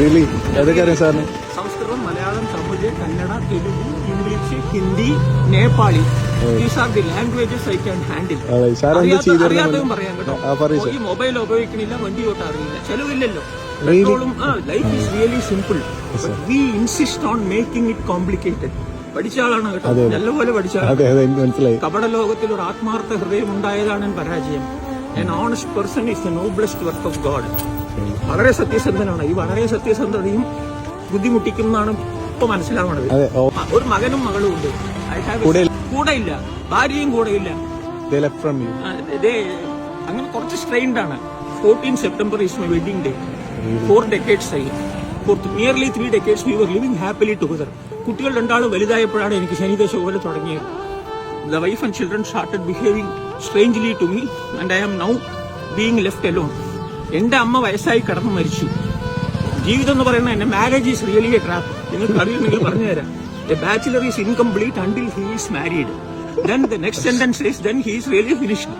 Really ഏതൊക്കെ സാറിന്? Samskritam Malayalam Tamil Kannada Telugu English Hindi Nepali. Languages I can handle അറിയാത്തതും പറയാം കേട്ടോ. ഈ മൊബൈൽ ഉപയോഗിക്കണില്ല വണ്ടി ഓട്ടം അറിയില്ല ചെലവില്ലല്ലോ? പെട്രോളും life is really simple we insist on making it complicated പഠിച്ച ആളാണ് കേട്ടോ. നല്ലപോലെ പഠിച്ച മനസ്സിലായി. കപട ലോകത്തിൽ ഒരു ആത്മാർത്ഥ ഹൃദയം ഉണ്ടായതാണ് പരാജയം. An honest person is the noblest work of God വളരെ സത്യസന്ധനാണ്. ഈ വളരെ സത്യസന്ധതയും ബുദ്ധിമുട്ടിക്കുന്നതാണ് ഇപ്പൊ മനസ്സിലാവണത് ഒരു മകനും മകളും ഉണ്ട്. കൂടെ ഇല്ല ഭാര്യയും കൂടെ ഇല്ല അങ്ങനെ കുറച്ച് സ്ട്രെയിൻഡ് ആണ്. Fourteen September is my wedding day four decades ആയി. For nearly three decades we were living happily together കുട്ടികൾ രണ്ടാളും വലുതായപ്പോഴാണ് എനിക്ക് ശനിദേശ പോലെ തുടങ്ങിയത്. The wife and children started behaving strangely to me and I am now being left alone എന്റെ അമ്മ വയസ്സായി കടന്നു മരിച്ചു. ജീവിതം എന്ന് പറയുന്നത് എന്റെ marriage is really a trap നിങ്ങൾക്ക് അറിയുമെങ്കിൽ പറഞ്ഞു തരാം. A bachelor is incomplete until he is married then the next sentence is then he is really finished